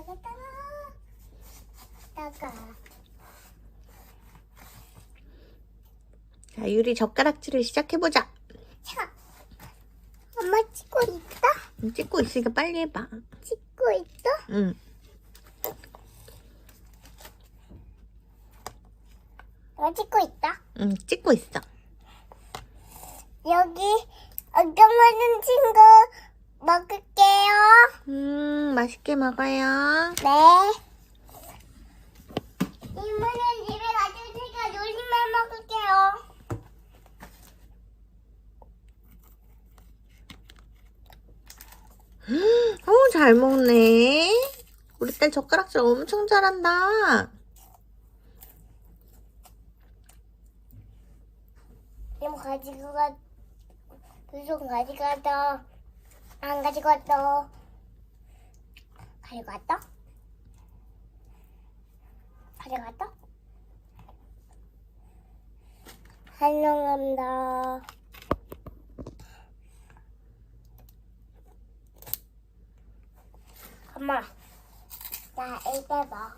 나가 나가 나가 자, 유리 젓가락질을 시작해보자. 자 엄마 찍고 있다 응, 찍고 있으니까 빨리 해봐. 찍고 있다 응. 너 찍고 있다 응, 찍고 있어. 여기 어경하는 친구 먹을게요 음, 맛있게 먹어요. 네 이모는 집에 가주니까 요리만 먹을게요 어, 잘 먹네. 우리 딸 젓가락질 엄청 잘한다. 이모 가지고 가 무슨 가지고 갔다 안 가지고 갔다 가지고 갔다? 가지고 갔다? 환영합니다. 엄마 나 이제 봐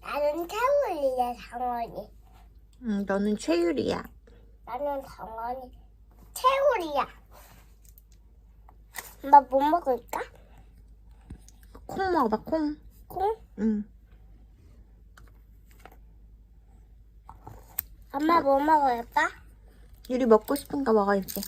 나는 태울이야 상원이. 응, 너는 최유리야. 나는 당연히 채울이야. 엄마 뭐 먹을까? 콩 먹어봐, 콩. 콩? 응. 엄마 뭐 먹을까? 유리 먹고 싶은 거 먹어, 이제.